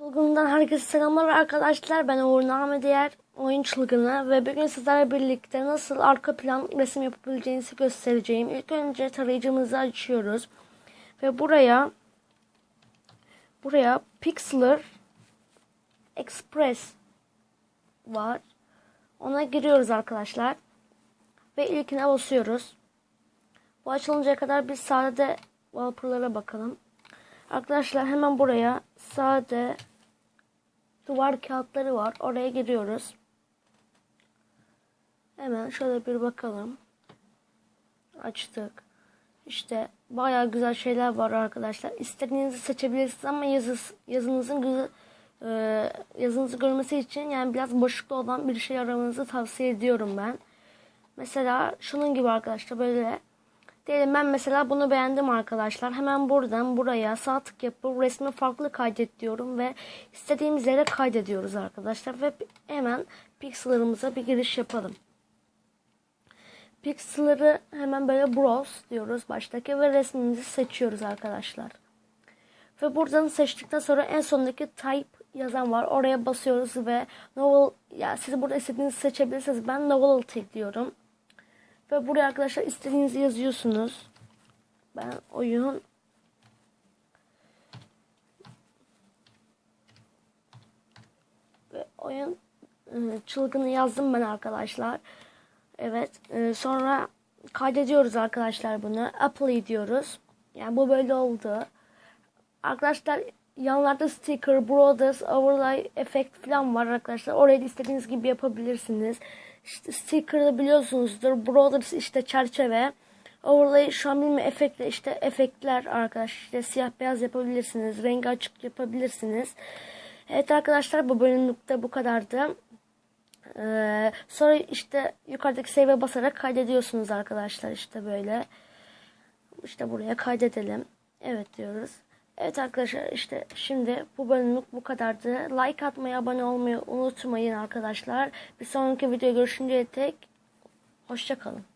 Çılgın'dan herkese selamlar arkadaşlar. Ben Uğur Name Diğer oyun çılgını ve bugün sizlerle birlikte nasıl arka plan resim yapabileceğinizi göstereceğim. İlk önce tarayıcımızı açıyoruz ve buraya buraya Pixlr Express var. Ona giriyoruz arkadaşlar ve ilkine basıyoruz. Bu açılıncaya kadar biz sade wallpaper'lara bakalım. Arkadaşlar hemen buraya sade duvar kağıtları var. Oraya giriyoruz. Hemen şöyle bir bakalım. Açtık. İşte bayağı güzel şeyler var arkadaşlar. İstediğinizi seçebilirsiniz ama yazı, yazınızın güzel, yazınızı görmesi için yani biraz boşlukta olan bir şey aramanızı tavsiye ediyorum ben. Mesela şunun gibi arkadaşlar böyle Diyelim ben mesela bunu beğendim arkadaşlar. Hemen buradan buraya sağ tık yapıp resmi farklı kaydet diyorum ve istediğimiz yere kaydediyoruz arkadaşlar. Ve hemen pixel'larımıza bir giriş yapalım. Pixel'ları hemen böyle browse diyoruz baştaki ve resmimizi seçiyoruz arkadaşlar. Ve buradan seçtikten sonra en sondaki type yazan var. Oraya basıyoruz ve novel ya siz burada istediğinizi seçebilirsiniz. Ben novelty diyorum. Ve buraya arkadaşlar istediğinizi yazıyorsunuz. Ben oyun ve oyun e, çılgını yazdım ben arkadaşlar. Evet. e, Sonra kaydediyoruz arkadaşlar bunu. Apply diyoruz. Yani bu böyle oldu. Arkadaşlar yanlarda sticker, borders, overlay, effect falan var arkadaşlar. Orayı istediğiniz gibi yapabilirsiniz. İşte sticker'ı biliyorsunuzdur. Borders işte çerçeve. Overlay bilmiyorum efektle işte efektler arkadaşlar. İşte siyah beyaz yapabilirsiniz. Rengi açık yapabilirsiniz. Evet arkadaşlar bu bölümlükte bu kadardı. Ee, sonra işte yukarıdaki save'e basarak kaydediyorsunuz arkadaşlar işte böyle. İşte buraya kaydedelim. Evet diyoruz. Evet arkadaşlar işte şimdi bu bölümlük bu kadardı. Like atmayı, abone olmayı unutmayın arkadaşlar. Bir sonraki videoya görüşünceye tek hoşçakalın.